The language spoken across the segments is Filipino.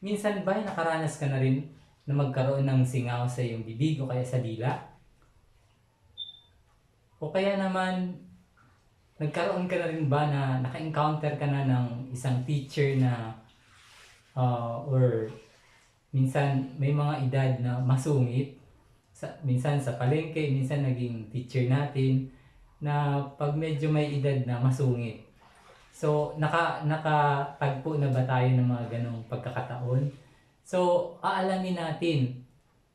Minsan ba nakaranas ka na rin na magkaroon ng singaw sa iyong bibig o kaya sa dila? O kaya naman, nagkaroon ka na rin ba na naka-encounter ka na ng isang teacher na ah, or minsan may mga edad na masungit sa, minsan sa palengke, minsan naging teacher natin na pag medyo may edad na masungit. So, naka, nakatagpo na ba tayo ng mga ganong pagkakataon? So, aalamin natin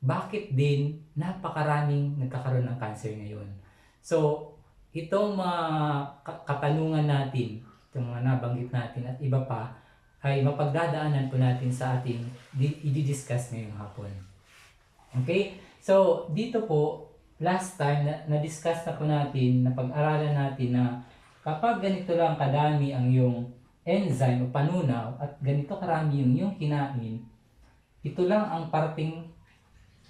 bakit din napakaraming nagkakaroon ng cancer ngayon. So, itong mga ka- katanungan natin, itong mga nabanggit natin at iba pa, ay mapagdadaanan po natin sa ating di- i-discuss ngayong hapon. Okay? So, dito po, last time, na- na-discuss na po natin, na pag-aralan natin na kapag ganito lang kadami ang yung enzyme o panunaw at ganito karami yung yung kinain, ito lang ang parting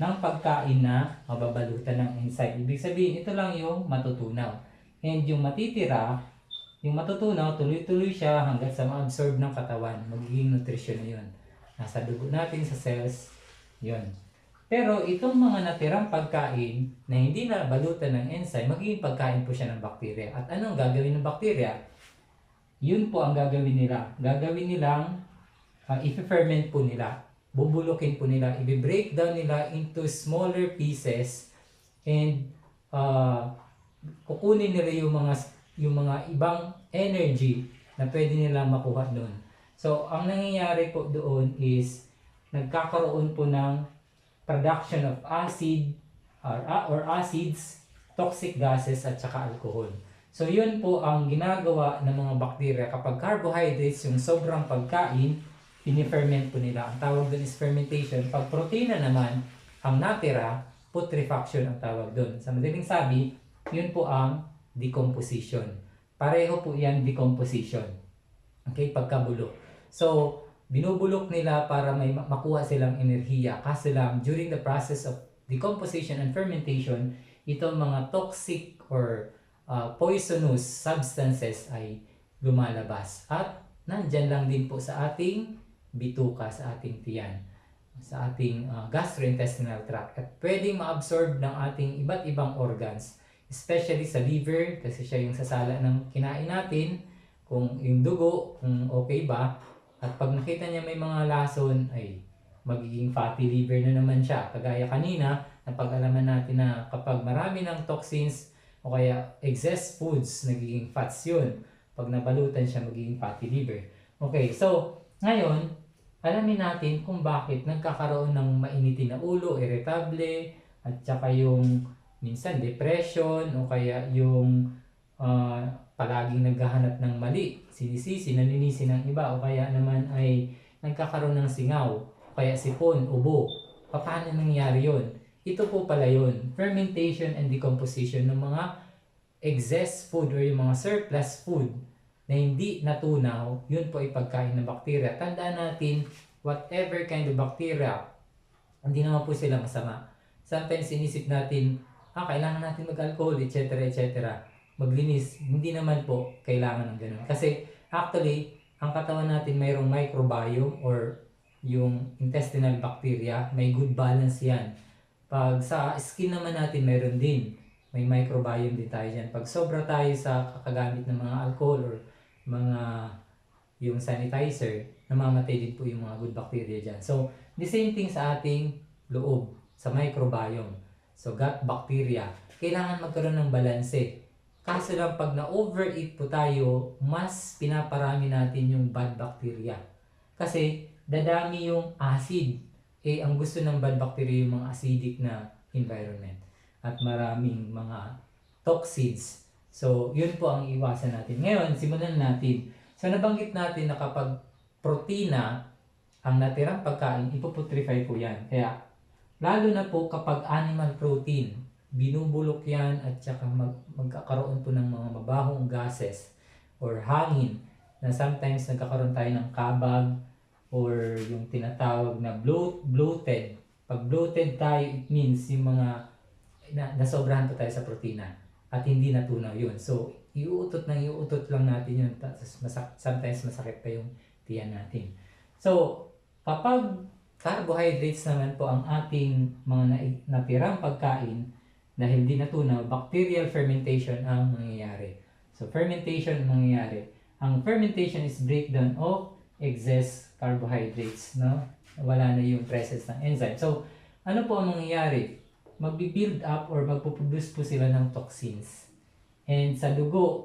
ng pagkain na mababalutan ng enzyme. Ibig sabihin, ito lang yung matutunaw. And yung matitira, yung matutunaw, tuloy-tuloy siya hanggang sa ma-absorb ng katawan. Magiging nutrition na yun. Nasa dugo natin, sa cells, yun. Pero itong mga natirang pagkain na hindi na balutan ng enzyme, magiging pagkain po siya ng bakterya. At anong gagawin ng bakterya? Yun po ang gagawin nila. Gagawin nilang, uh, i-ferment po nila. Bubulukin po nila. I-break down nila into smaller pieces and uh, kukunin nila yung mga yung mga ibang energy na pwede nila makuha doon. So, ang nangyayari po doon is nagkakaroon po ng production of acid or, or acids, toxic gases at saka alcohol. So yun po ang ginagawa ng mga bakterya kapag carbohydrates yung sobrang pagkain, piniferment po nila. Ang tawag doon is fermentation. Pag protina naman, ang natira, putrefaction ang tawag doon. Sa madaling sabi, yun po ang decomposition. Pareho po yan decomposition. Okay, pagkabulok. So, binubulok nila para may ma- makuha silang enerhiya. Kaso lang, during the process of decomposition and fermentation, itong mga toxic or uh, poisonous substances ay lumalabas. At nandyan lang din po sa ating bituka, sa ating tiyan, sa ating uh, gastrointestinal tract. At pwedeng ma-absorb ng ating iba't ibang organs, especially sa liver, kasi siya yung sasala ng kinain natin, kung yung dugo, kung okay ba, at pag nakita niya may mga lason, ay magiging fatty liver na naman siya. Kagaya kanina, napag-alaman natin na kapag marami ng toxins o kaya excess foods, nagiging fats yun. Pag nabalutan siya, magiging fatty liver. Okay, so ngayon, alamin natin kung bakit nagkakaroon ng mainitin na ulo, irritable, at saka yung minsan depression o kaya yung ah, palaging naghahanap ng mali, sinisisi, naninisi ng iba o kaya naman ay nagkakaroon ng singaw, o kaya sipon, ubo. Paano nangyari yon? Ito po pala yun, fermentation and decomposition ng mga excess food or yung mga surplus food na hindi natunaw, yun po ay pagkain ng bakterya. Tandaan natin, whatever kind of bacteria, hindi naman po sila masama. Sometimes inisip natin, ah, kailangan natin mag-alcohol, etc., etc., maglinis. Hindi naman po kailangan ng ganun. Kasi actually, ang katawan natin mayroong microbiome or yung intestinal bacteria, may good balance yan. Pag sa skin naman natin, mayroon din. May microbiome din tayo dyan. Pag sobra tayo sa kakagamit ng mga alcohol or mga yung sanitizer, namamatay din po yung mga good bacteria dyan. So, the same thing sa ating loob, sa microbiome. So, gut bacteria. Kailangan magkaroon ng balanse. Kaso lang pag na-overeat po tayo, mas pinaparami natin yung bad bacteria. Kasi dadami yung acid. Eh, ang gusto ng bad bacteria yung mga acidic na environment. At maraming mga toxins. So, yun po ang iwasan natin. Ngayon, simulan natin. So, nabanggit natin na kapag protina ang natirang pagkain, ipoputrefy po yan. Kaya, lalo na po kapag animal protein, binubulok yan at saka mag, magkakaroon po ng mga mabahong gases or hangin na sometimes nagkakaroon tayo ng kabag or yung tinatawag na bloat, bloated. Pag bloated tayo, it means yung mga na, nasobrahan po tayo sa protina at hindi natunaw yun. So, iuutot na iuutot lang natin yun. Tapos masak- sometimes masakit pa yung tiyan natin. So, Kapag carbohydrates naman po ang ating mga natirang pagkain na hindi natunaw, bacterial fermentation ang mangyayari. So fermentation ang mangyayari. Ang fermentation is breakdown of excess carbohydrates, no? Wala na yung presence ng enzyme. So, ano po ang mangyayari? Magbi-build up or magpo-produce po sila ng toxins. And sa dugo,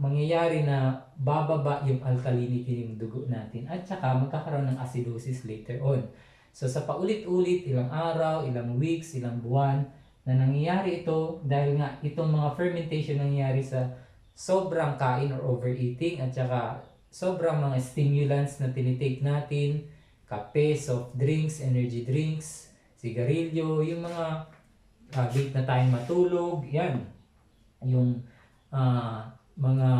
mangyayari na bababa yung alkalinity ng dugo natin at saka magkakaroon ng acidosis later on. So sa paulit-ulit, ilang araw, ilang weeks, ilang buwan, na nangyayari ito dahil nga itong mga fermentation nangyayari sa sobrang kain or overeating at saka sobrang mga stimulants na tinitake natin, kape, soft drinks, energy drinks, sigarilyo, yung mga uh, late na tayong matulog, yan. Yung ah, mga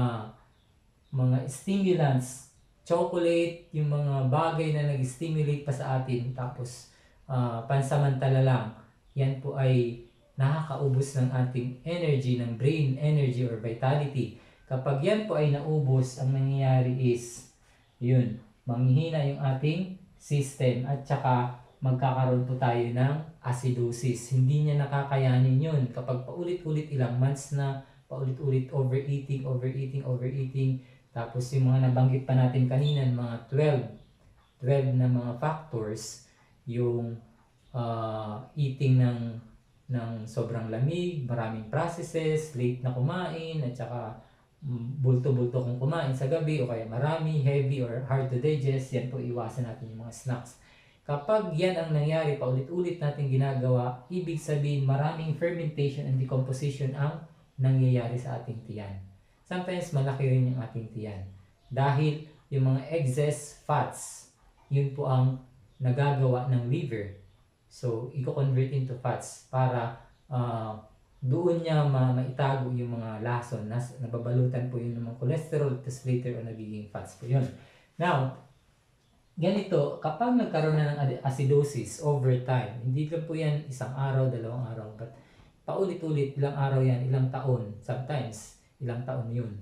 mga stimulants, chocolate, yung mga bagay na nag-stimulate pa sa atin, tapos ah, pansamantala lang, yan po ay nakakaubos ng ating energy, ng brain energy or vitality. Kapag yan po ay naubos, ang nangyayari is, yun, manghihina yung ating system at saka magkakaroon po tayo ng acidosis. Hindi niya nakakayanin yun. Kapag paulit-ulit ilang months na, paulit-ulit overeating, overeating, overeating, tapos yung mga nabanggit pa natin kanina, mga 12, 12 na mga factors, yung ah, eating ng ng sobrang lamig, maraming processes, late na kumain, at saka mm, bulto-bulto kung kumain sa gabi o kaya marami, heavy or hard to digest, yan po iwasan natin yung mga snacks. Kapag yan ang nangyari, paulit-ulit natin ginagawa, ibig sabihin maraming fermentation and decomposition ang nangyayari sa ating tiyan. Sometimes malaki rin yung ating tiyan. Dahil yung mga excess fats, yun po ang nagagawa ng liver. So, i-convert into fats para ah, doon niya ma maitago yung mga lason. Nas nababalutan po yun ng mga cholesterol, tapos later on nagiging fats po yun. Now, ganito, kapag nagkaroon na ng acidosis over time, hindi lang po yan isang araw, dalawang araw, but paulit-ulit, ilang araw yan, ilang taon, sometimes, ilang taon yun.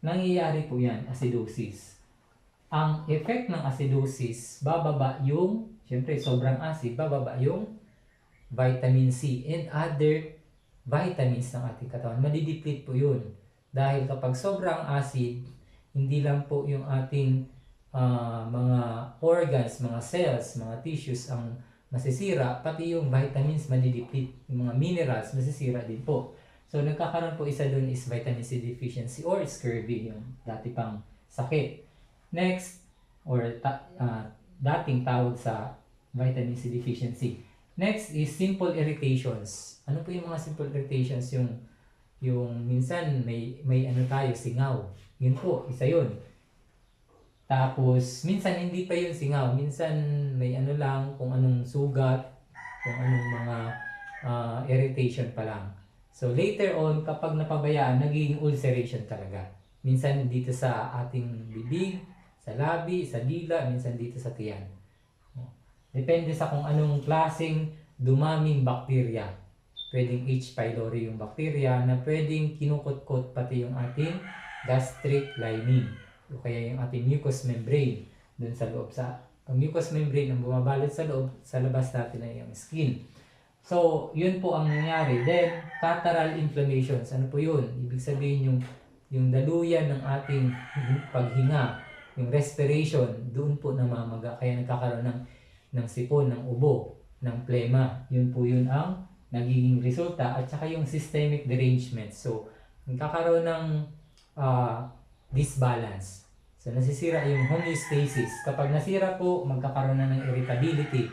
Nangyayari po yan, acidosis. Ang effect ng acidosis, bababa yung, syempre sobrang acid, bababa yung vitamin C and other vitamins ng ating katawan. Madideplete po yun. Dahil kapag sobrang acid, hindi lang po yung ating ah, mga organs, mga cells, mga tissues ang masisira, pati yung vitamins madideplete, yung mga minerals masisira din po. So nagkakaroon po isa doon is vitamin C deficiency or scurvy, yung dati pang sakit. Next, or ta- ah, dating tawag sa vitamin C deficiency. Next is simple irritations. Ano po yung mga simple irritations? Yung yung minsan may may ano tayo singaw. Yun po, isa yun. Tapos minsan hindi pa yun singaw, minsan may ano lang kung anong sugat, kung anong mga ah, irritation pa lang. So later on kapag napabayaan, nagiging ulceration talaga. Minsan dito sa ating bibig, sa labi, sa dila, minsan dito sa tiyan. Depende sa kung anong klaseng dumaming bakterya. Pwedeng H. pylori yung bakterya na pwedeng kinukot-kot pati yung ating gastric lining o kaya yung ating mucous membrane dun sa loob sa ang mucous membrane ang bumabalot sa loob sa labas natin na yung skin. So, yun po ang nangyari. Then, catarrhal inflammations. Ano po yun? Ibig sabihin yung yung daluyan ng ating paghinga, yung respiration, doon po namamaga. Kaya nagkakaroon ng, ng sipon, ng ubo, ng plema. Yun po yun ang nagiging resulta. At saka yung systemic derangement. So, nagkakaroon ng ah, disbalance. So, nasisira yung homeostasis. Kapag nasira po, magkakaroon na ng irritability.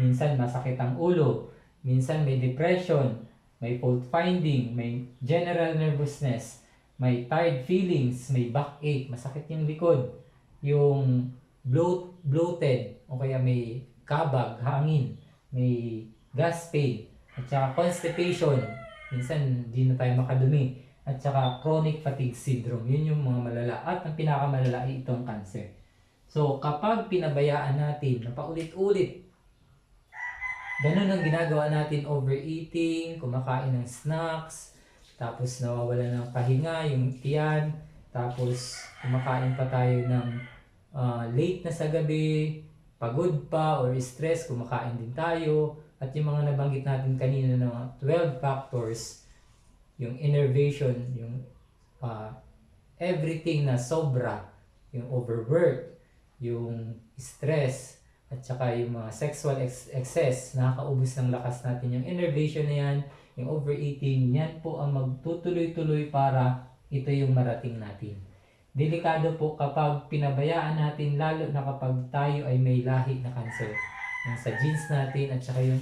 Minsan, masakit ang ulo. Minsan, may depression. May fault finding. May general nervousness. May tired feelings. May backache. Masakit yung likod. Yung bloat, bloated. O kaya may kabag, hangin. May gas pain. At saka constipation. Minsan, di na tayo makadumi at saka chronic fatigue syndrome. Yun yung mga malala. At ang pinakamalala ay itong cancer. So, kapag pinabayaan natin na paulit-ulit, ganun ang ginagawa natin, overeating, kumakain ng snacks, tapos nawawala ng pahinga, yung tiyan, tapos kumakain pa tayo ng ah, late na sa gabi, pagod pa or stress, kumakain din tayo. At yung mga nabanggit natin kanina na mga 12 factors, yung innervation, yung ah, everything na sobra, yung overwork, yung stress, at saka yung mga sexual ex- excess, nakakaubos ng lakas natin. Yung innervation na yan, yung overeating, yan po ang magtutuloy-tuloy para ito yung marating natin. Delikado po kapag pinabayaan natin, lalo na kapag tayo ay may lahi na cancer. Sa genes natin at saka yung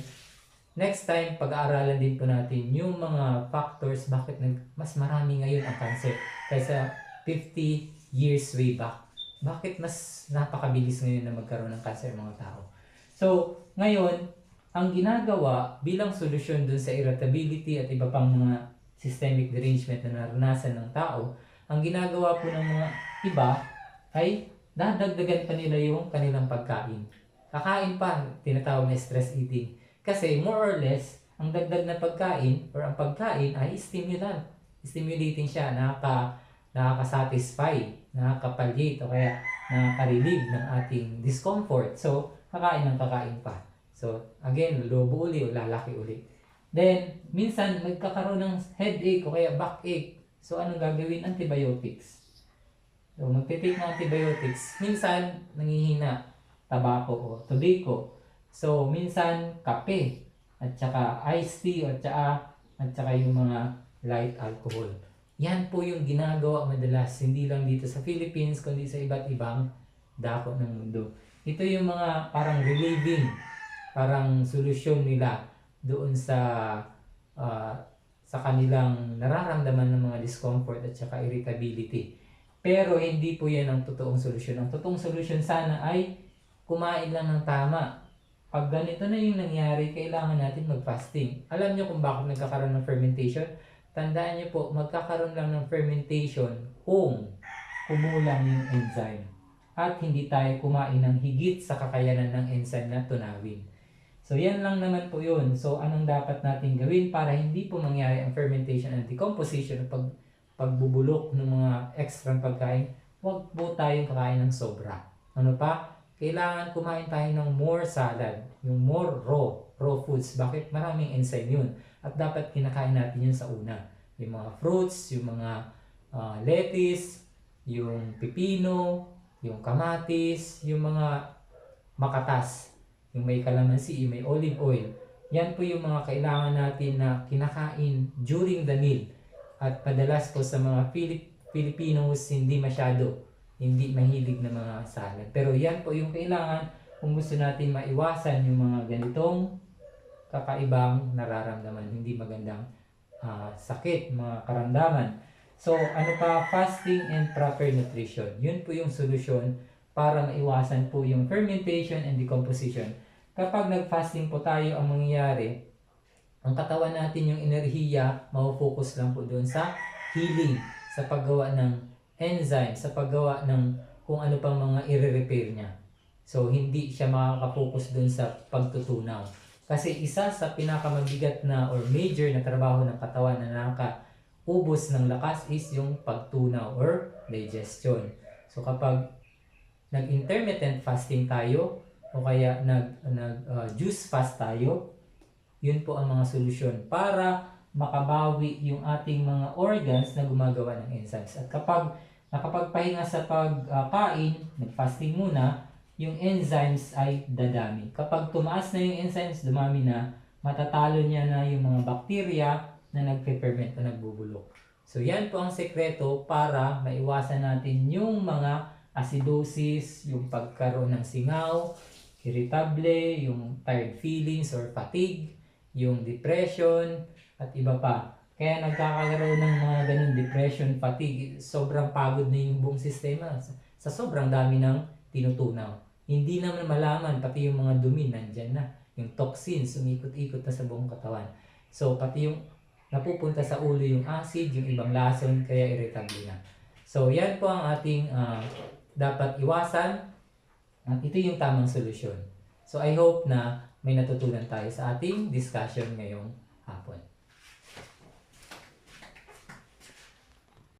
next time, pag-aaralan din po natin yung mga factors bakit nag, mas marami ngayon ang cancer kaysa 50 years way back. Bakit mas napakabilis ngayon na magkaroon ng cancer mga tao? So, ngayon, ang ginagawa bilang solusyon dun sa irritability at iba pang mga systemic derangement na naranasan ng tao, ang ginagawa po ng mga iba ay dadagdagan pa nila yung kanilang pagkain. Kakain pa, tinatawag na stress eating. Kasi more or less, ang dagdag na pagkain or ang pagkain ay stimulant. Stimulating siya, nakaka, nakaka-satisfy, nakaka-palliate o kaya nakaka-relieve ng ating discomfort. So, kakain ng kakain pa. So, again, lobo uli o lalaki uli. Then, minsan magkakaroon ng headache o kaya backache. So, anong gagawin? Antibiotics. So, magtitake ng antibiotics. Minsan, nangihina. Tabako o tobacco. So, minsan, kape. At saka iced tea at saka, at saka yung mga light alcohol. Yan po yung ginagawa madalas. Hindi lang dito sa Philippines, kundi sa iba't ibang dako ng mundo. Ito yung mga parang relieving, parang solusyon nila doon sa ah, sa kanilang nararamdaman ng mga discomfort at saka irritability. Pero hindi po yan ang totoong solusyon. Ang totoong solusyon sana ay kumain lang ng tama. Pag ganito na yung nangyari, kailangan natin mag-fasting. Alam nyo kung bakit nagkakaroon ng fermentation? Tandaan nyo po, magkakaroon lang ng fermentation kung kumulang yung enzyme. At hindi tayo kumain ng higit sa kakayanan ng enzyme na tunawin. So, yan lang naman po yun. So, anong dapat natin gawin para hindi po mangyari ang fermentation and decomposition o pag, pagbubulok ng mga extra pagkain? Huwag po tayong kakain ng sobra. Ano pa? Kailangan kumain tayo ng more salad. Yung more raw, raw foods. Bakit? Maraming enzyme yun. At dapat kinakain natin yun sa una. Yung mga fruits, yung mga ah, lettuce, yung pipino, yung kamatis, yung mga makatas yung may kalamansi, may olive oil. Yan po yung mga kailangan natin na kinakain during the meal. At padalas po sa mga Filip Filipinos, hindi masyado, hindi mahilig na mga salad. Pero yan po yung kailangan kung gusto natin maiwasan yung mga ganitong kakaibang nararamdaman, hindi magandang ah, sakit, mga karamdaman. So, ano pa, fasting and proper nutrition. Yun po yung solusyon para maiwasan po yung fermentation and decomposition. Kapag nag-fasting po tayo, ang mangyayari, ang katawan natin yung enerhiya, mafocus lang po doon sa healing, sa paggawa ng enzyme, sa paggawa ng kung ano pang mga i-repair niya. So, hindi siya makaka-focus doon sa pagtutunaw. Kasi isa sa pinakamabigat na or major na trabaho ng katawan na nakaka-ubos ng lakas is yung pagtunaw or digestion. So, kapag nag-intermittent fasting tayo o kaya nag nag uh, juice fast tayo, yun po ang mga solusyon para makabawi yung ating mga organs na gumagawa ng enzymes. At kapag nakapagpahinga sa pagkain, nag-fasting muna, yung enzymes ay dadami. Kapag tumaas na yung enzymes, dumami na, matatalo niya na yung mga bakterya na nagpe-ferment o nagbubulok. So yan po ang sekreto para maiwasan natin yung mga acidosis, yung pagkaroon ng singaw, irritable, yung tired feelings or fatigue, yung depression, at iba pa. Kaya nagkakaroon ng mga ganun depression, fatigue, sobrang pagod na yung buong sistema sa, sobrang dami ng tinutunaw. Hindi naman malaman, pati yung mga dumi nandyan na. Yung toxins, umikot-ikot na sa buong katawan. So, pati yung napupunta sa ulo yung acid, yung ibang lason, kaya irritable na. So, yan po ang ating ah, dapat iwasan at ito yung tamang solusyon. So, I hope na may natutunan tayo sa ating discussion ngayong hapon.